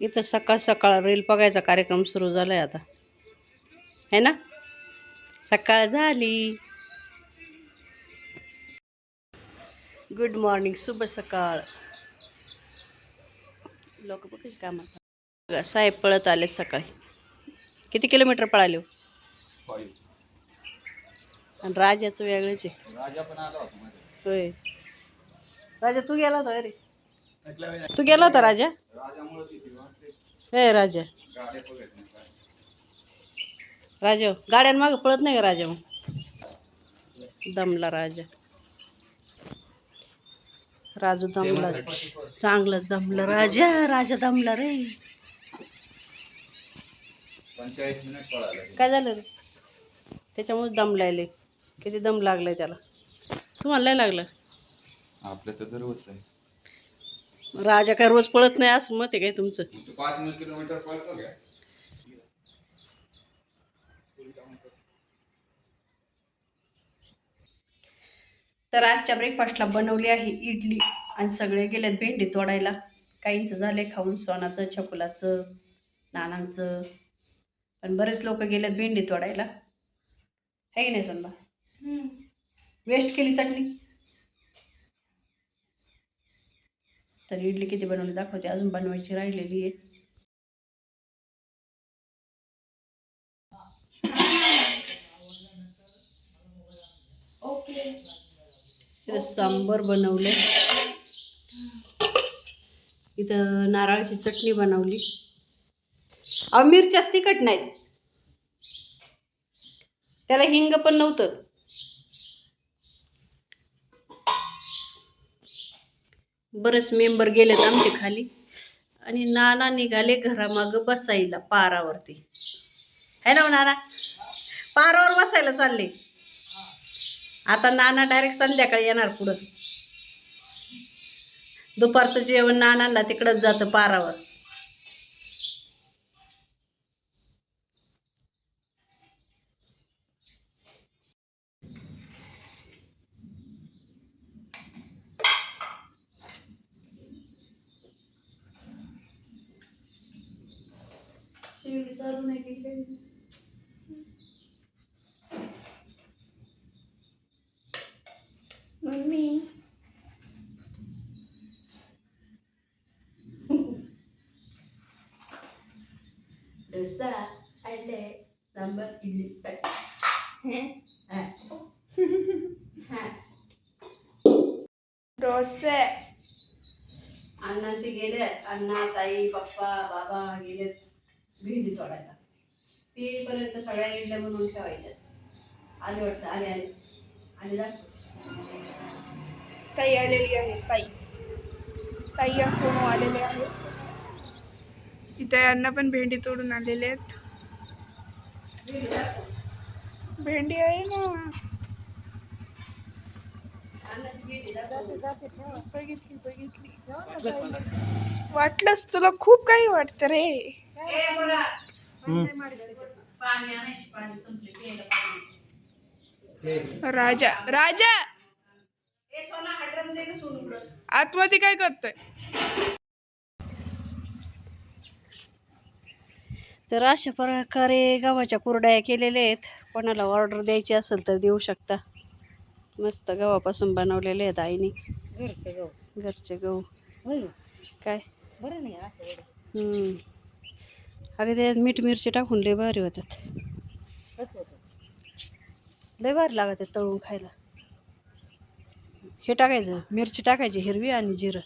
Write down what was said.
इथं सकाळ सकाळ रील बघायचा कार्यक्रम सुरू झाला आहे आता. है ना? सकाळ झाली. गुड मॉर्निंग शुभ सकाळ. लोक बघ कामात साहेब पळत आले सकाळी. किती किलोमीटर पळाले हो? आणि राजाचं वेगळंच आहे. राजा पण आला होता मध्ये होय. राजा तू गेला होता रे तू गेला होता राजा? राजामुळे तिथे वाटते हे राजा गाड्या राजा गाड्यांमागं पळत नाही का राजा मग दमला राजा. राजू दमला. चांगलं दमलं राजा राजा दमला रे. काय झालं रे? त्याच्यामुळे दम लायले किती दम लागलाय त्याला? तुम्हाला लागलं? आपल्या तर दररोज आहे. राजा काय रोज पळत नाही असं मत आहे काय तुमचं? तू पाच मिनिट किलोमीटर पळतो का तर आजच्या ब्रेकफास्टला बनवली आहे इडली आणि सगळे गेलेत भेंडी तोडायला. काहींचं झाले खाऊन सोनाचं छकुलाचं नानांचं. पण बरेच लोक गेलेत भेंडी तोडायला. आहे की नाही सोनबा? वेस्ट केली चटणी? तर इडली किती बनवली दाखवते अजून बनवायची राहिलेली आहे. इथं सांबर बनवले. इथं नारळाची चटणी बनवली. अहो मिरच्याच तिखट नाहीत. त्याला हिंग पण नव्हतं. बरेच मेंबर गेलेत आमचे खाली. आणि नाना निघाले घरामागं बसायला पारावरती. है ना हो नाना? पारावर बसायला चालले. आता नाना डायरेक्ट संध्याकाळी येणार पुढं. दुपारचं जेवण नानांना तिकडंच जातं पारावर. चालू नाही केली मम्मी डोसा अंडे सांबर इडली चटणी हा. हा. डोसे अण्णा ते गेले अण्णा ताई पप्पा बाबा गेले भेंडी तोडायला. ते पर्यंत सगळ्या इडल्या बनवून ठेवायच्या. आले वाटतं आले आले. आले दाखव. ताई आलेली आहे ताई. ताई आणि सोनू आलेले आहेत. इथे यांना पण भेंडी तोडून आलेले आहेत. भेंडी आहे ना. बघितली बघितली. वाटलंच तुला खूप काही वाटतं रे. ए बरा पाणी आणायची पाणी संपले प्यायला पाणी. राजा राजा! आतमध्ये काय करतोय? तर अशा प्रकारे गव्हाच्या कुरड्या केलेल्या आहेत. कोणाला ऑर्डर द्यायची असेल तर देऊ शकता. मस्त गव्हापासून बनवलेले आहेत आईने. घरचं गहू. घरचे गहू. काय? बरं नाही असं एवढं हम्म. अगं त्याच्यात मीठ मिरची टाकून लय भारी होतात. कसं होतं? लय भारी लागत आहेत तळून खायला. हे टाकायचं मिरची टाकायची हिरवी आणि जिरं.